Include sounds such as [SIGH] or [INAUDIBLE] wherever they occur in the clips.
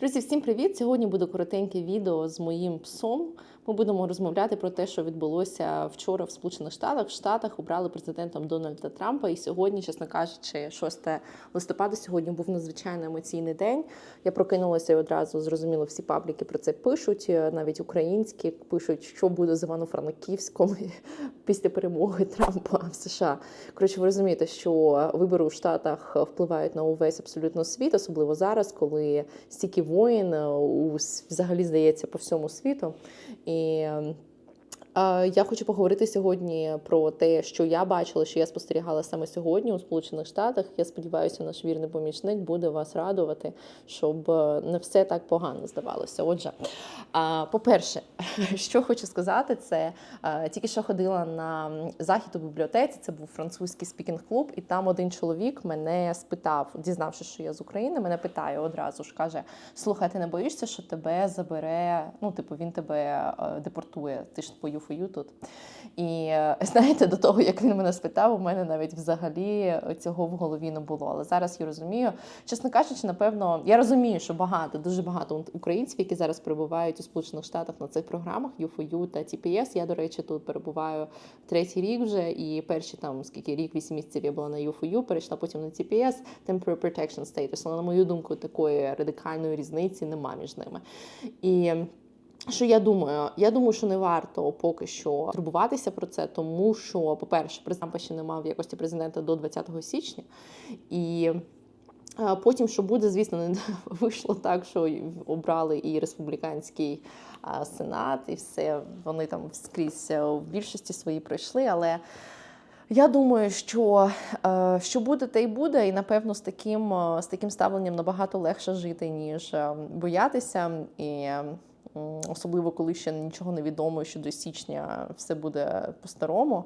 Друзі, всім привіт! Сьогодні буде коротеньке відео з моїм псом. Ми будемо розмовляти про те, що відбулося вчора в Сполучених Штатах. В Штатах обрали президентом Дональда Трампа. І сьогодні, чесно кажучи, 6 листопада, сьогодні був надзвичайно емоційний день. Я прокинулася і одразу зрозуміло, всі пабліки про це пишуть, навіть українські пишуть, що буде з Івано-Франківськом [LAUGHS] після перемоги Трампа в США. Коротше, ви розумієте, що вибори у Штатах впливають на увесь абсолютно світ, особливо зараз, коли стільки воїн взагалі здається по всьому світу. І et я хочу поговорити сьогодні про те, що я бачила, що я спостерігала саме сьогодні у Сполучених Штатах. Я сподіваюся, наш вірний помічник буде вас радувати, щоб е, не все так погано здавалося. Отже, по-перше, [LAUGHS] що хочу сказати, це е, тільки що ходила на захід у бібліотеці. Це був французький спікінг-клуб, і там один чоловік мене спитав, дізнавшись, що я з України, мене питає одразу ж каже: Слухай, ти не боїшся, що тебе забере? Ну, типу, він тебе депортує. Ти ж по ЮФОЮ тут. І [LAUGHS] знаєте, до того, як він мене спитав, у мене навіть взагалі цього в голові не було. Але зараз я розумію, чесно кажучи, напевно, я розумію, що багато, дуже багато українців, які зараз перебувають у Сполучених Штатах на цих програмах ЮФОЮ та ТПС. Я, до речі, тут перебуваю третій рік вже, і перші там скільки рік, вісім місяців я була на ЮФОЮ, перейшла потім на ТПС, Temporary Protection Status. Але на мою думку, такої радикальної різниці нема між ними. І що я думаю? Я думаю, що не варто поки що турбуватися про це, тому що, по-перше, президент ще не мав якості президента до 20 січня, і потім, що буде, звісно, не [LAUGHS] вийшло так, що обрали і республіканський сенат, і все вони там скрізь в більшості свої пройшли, але. Я думаю, що що буде, те й буде, і напевно з таким з таким ставленням набагато легше жити, ніж боятися. І особливо коли ще нічого не відомо, що до січня все буде по-старому.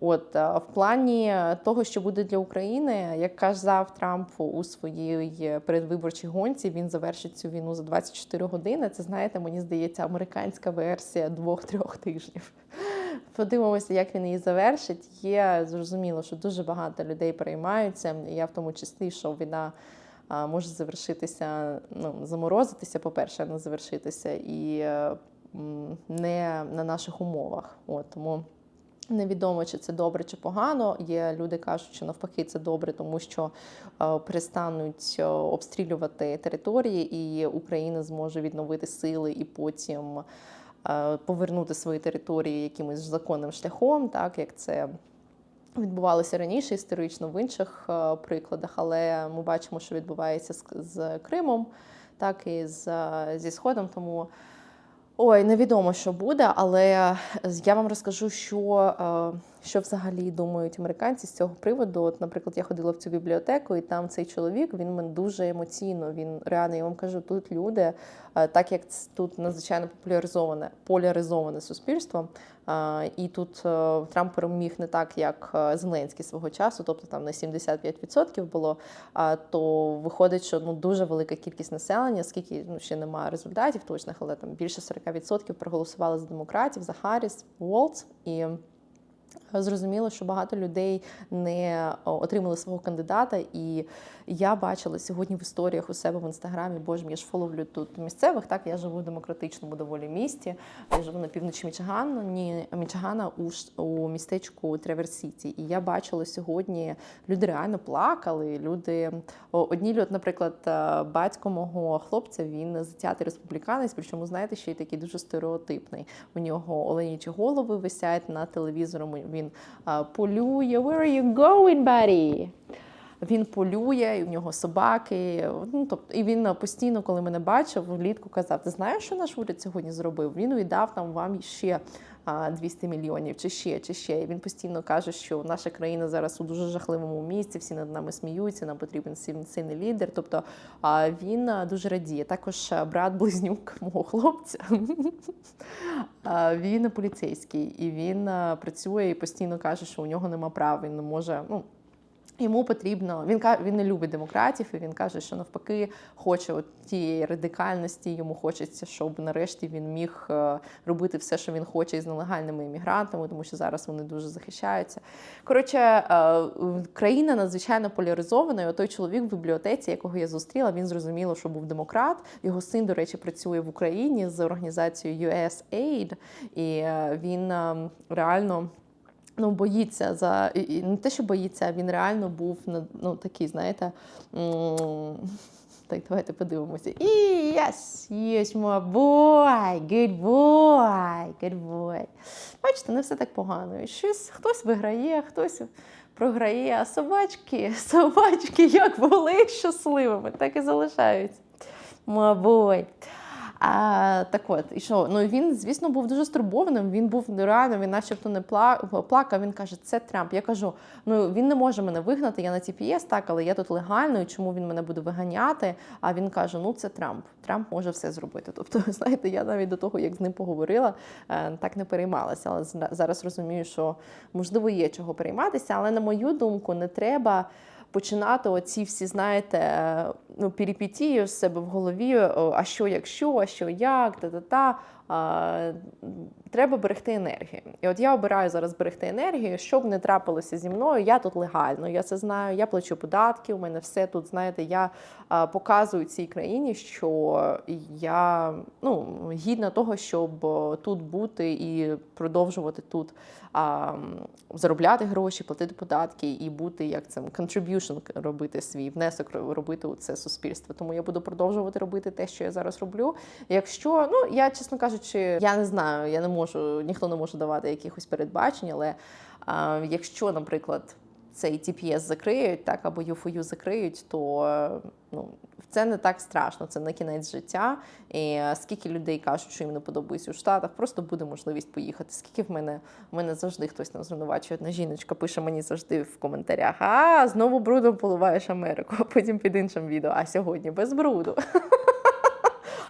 От в плані того, що буде для України, як казав Трамп у своїй передвиборчій гонці, він завершить цю війну за 24 години. Це знаєте, мені здається, американська версія двох-трьох тижнів. [LAUGHS] Подивимося, як він її завершить. Є зрозуміло, що дуже багато людей переймаються. Я в тому числі, що війна може завершитися, ну, заморозитися, по-перше, не завершитися, і не на наших умовах. От, Тому невідомо, чи це добре, чи погано. Є люди кажуть, що навпаки це добре, тому що перестануть обстрілювати території, і Україна зможе відновити сили і потім повернути свої території якимось законним шляхом, так як це відбувалося раніше історично в інших е, прикладах, але ми бачимо, що відбувається з, з Кримом, так і з, зі Сходом. Тому ой, невідомо, що буде, але я вам розкажу, що. Е, що взагалі думають американці з цього приводу. От, наприклад, я ходила в цю бібліотеку, і там цей чоловік він мене дуже емоційно. Він реально я вам кажу, тут люди, е, так як тут надзвичайно популяризоване поляризоване суспільство. І тут е, Трамп переміг не так, як е, Зеленський свого часу, тобто там на 75% було. То виходить, що ну дуже велика кількість населення, скільки ну ще немає результатів точних, але там більше 40% проголосували за демократів, за Харріс, Волц і. Зрозуміло, що багато людей не отримали свого кандидата, і я бачила сьогодні в історіях у себе в інстаграмі, боже, я ж фоловлю тут місцевих. Так я живу в демократичному доволі місті. Я живу на півночі Мічигану, ні Мічигана у у містечку Треверсіті. І я бачила сьогодні, люди реально плакали. Люди одні люди, наприклад, батько мого хлопця він затятий республіканець, причому знаєте, ще й такий дуже стереотипний. У нього оленячі голови висять на телевізором. Він полює. Where are you going, buddy? Він полює, і в нього собаки. Ну тобто, і він постійно, коли мене бачив, влітку казав: Ти знаєш, що наш уряд сьогодні зробив? Він віддав там вам ще 200 мільйонів, чи ще, чи ще. І Він постійно каже, що наша країна зараз у дуже жахливому місці, всі над нами сміються, нам потрібен сильний лідер. Тобто він дуже радіє. Також брат-близнюк [LAUGHS] мого хлопця. [LAUGHS] Він поліцейський і він працює і постійно каже, що у нього нема прав, він не може. ну, Йому потрібно, він він не любить демократів, і він каже, що навпаки хоче от тієї радикальності. Йому хочеться, щоб нарешті він міг е, робити все, що він хоче із нелегальними іммігрантами, тому що зараз вони дуже захищаються. Коротше, е, країна надзвичайно поляризована. І от той чоловік в бібліотеці, якого я зустріла, він зрозуміло, що був демократ. Його син, до речі, працює в Україні з організацією USAID, і е, він е, реально. Ну, боїться за і- не те, що боїться, він реально був ну, такий, знаєте. Так, давайте подивимося. І yes, yes, my boy, good boy, good boy. Бачите, не все так погано. Щось хтось виграє, хтось програє, а собачки, [LAUGHS] собачки як були щасливими, так і залишаються. My boy. А, так от, і що? Ну він, звісно, був дуже стурбованим. Він був реально, він начебто не пла- плакав. Він каже, це Трамп. Я кажу: ну він не може мене вигнати. Я на TPS, так, але я тут легально, і чому він мене буде виганяти? А він каже: Ну це Трамп. Трамп може все зробити. Тобто, [LAUGHS] знаєте, я навіть до того, як з ним поговорила, е, так не переймалася. Але зараз розумію, що можливо є чого перейматися, але на мою думку, не треба починати оці всі, знаєте, ну, перипетії в себе в голові, а що якщо, а що як, та-та-та. Треба берегти енергію. І от я обираю зараз берегти енергію, щоб не трапилося зі мною. Я тут легально, я це знаю, я плачу податки, у мене все тут, знаєте, я а, показую цій країні, що я ну, гідна того, щоб тут бути і продовжувати тут а, заробляти гроші, платити податки і бути як це contribution робити свій внесок робити у це суспільство. Тому я буду продовжувати робити те, що я зараз роблю. Якщо ну я чесно кажучи, я не знаю, я не можу, ніхто не може давати якихось передбачень, але якщо, наприклад, цей TPS закриють, так або UFU закриють, то ну це не так страшно, це не кінець життя. І е, скільки людей кажуть, що їм не подобається у Штатах, просто буде можливість поїхати. Скільки в мене в мене завжди хтось нас звинувачує. Одна жіночка пише мені завжди в коментарях: а знову брудом поливаєш Америку, а потім під іншим відео. А сьогодні без бруду.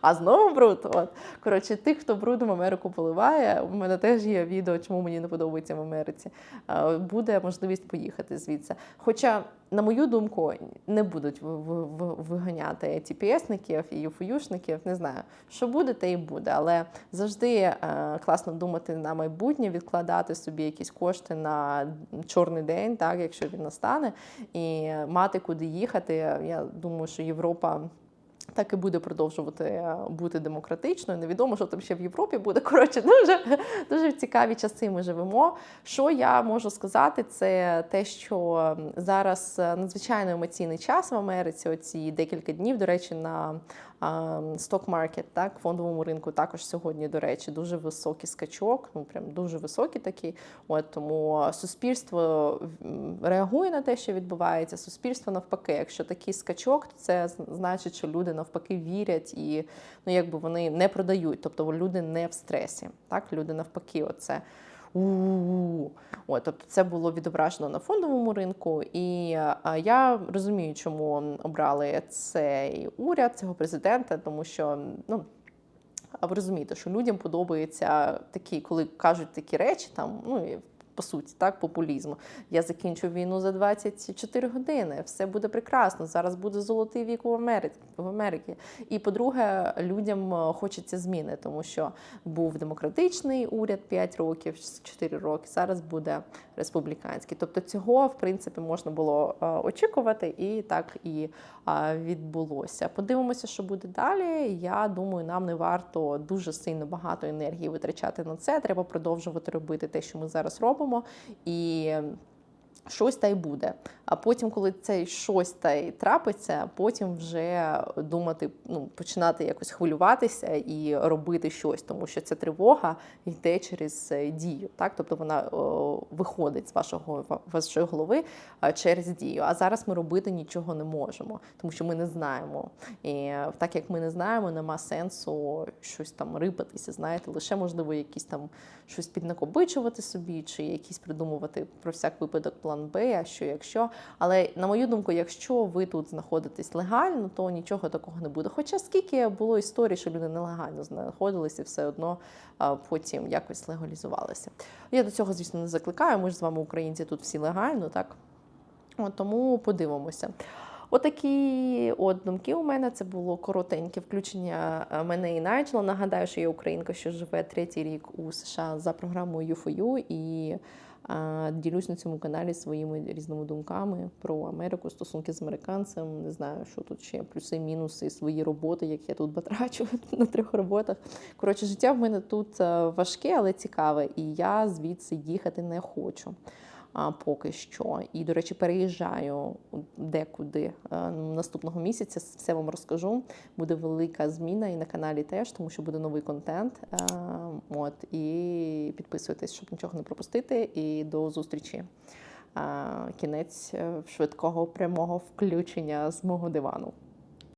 А знову бруд. От коротше, тих, хто брудом Америку поливає, у мене теж є відео, чому мені не подобається в Америці. Е, Буде можливість поїхати звідси. Хоча, на мою думку, не будуть ви- ви- ви- виганяти TPS-ників і ЮФЮшників. Не знаю, що буде, те і буде. Але завжди е, класно думати на майбутнє, відкладати собі якісь кошти на чорний день, так якщо він настане, і мати куди їхати. Я думаю, що Європа. Так і буде продовжувати е, бути демократичною. Невідомо, що там ще в Європі буде. [LAUGHS] Коротше, дуже, дуже цікаві часи ми живемо. Що я можу сказати, це те, що зараз е, надзвичайно емоційний час в Америці. Оці декілька днів, до речі, на сток маркет, так, фондовому ринку також сьогодні, до речі, дуже високий скачок, ну прям дуже високий такий. От тому суспільство реагує на те, що відбувається. Суспільство навпаки, якщо такий скачок, то це значить, що люди навпаки вірять і ну якби вони не продають, тобто люди не в стресі. Так, люди навпаки, оце. У-у-у. От, тобто це було відображено на фондовому ринку, і я розумію, чому обрали цей уряд, цього президента, тому що ну. А ви розумієте, що людям подобається такі, коли кажуть такі речі, там ну і по суті, так, популізму. Я закінчу війну за 24 години. Все буде прекрасно. Зараз буде золотий вік в Америці. В Америці. І по-друге, людям е, хочеться зміни, тому що був демократичний уряд 5 років, 4 роки. Зараз буде республіканський. Тобто цього, в принципі, можна було е, очікувати, і так і е, відбулося. Подивимося, що буде далі. Я думаю, нам не варто дуже сильно багато енергії витрачати на це. Треба продовжувати робити те, що ми зараз робимо. І щось та й буде. А потім, коли цей щось та й трапиться, потім вже думати, ну починати якось хвилюватися і робити щось, тому що ця тривога йде через е, дію. Так, тобто вона о, виходить з вашого вашої голови а, через дію. А зараз ми робити нічого не можемо, тому що ми не знаємо. І е, так як ми не знаємо, нема сенсу щось там рипатися. Знаєте, лише можливо якісь там щось піднакопичувати собі, чи якісь придумувати про всяк випадок план Б, а що якщо. Але на мою думку, якщо ви тут знаходитесь легально, то нічого такого не буде. Хоча скільки було історій, що люди нелегально знаходилися, все одно потім якось легалізувалися. Я до цього, звісно, не закликаю. Ми ж з вами, українці, тут всі легально, так. От, тому подивимося. Отакі от думки у мене. Це було коротеньке включення е, мене і Найджела. Нагадаю, що я українка, що живе третій рік у США за програмою U4U і а, ділюсь на цьому каналі своїми різними думками про Америку, стосунки з американцем. Не знаю, що тут ще плюси, мінуси, свої роботи, як я тут батрачу [LAUGHS] на трьох роботах. Коротше, життя в мене тут е, важке, але цікаве, і я звідси їхати не хочу поки що. І, до речі, переїжджаю декуди е, наступного місяця. Все вам розкажу. Буде велика зміна і на каналі теж, тому що буде новий контент. Е, От і підписуйтесь, щоб нічого не пропустити. І до зустрічі. Е, Кінець швидкого прямого включення з мого дивану.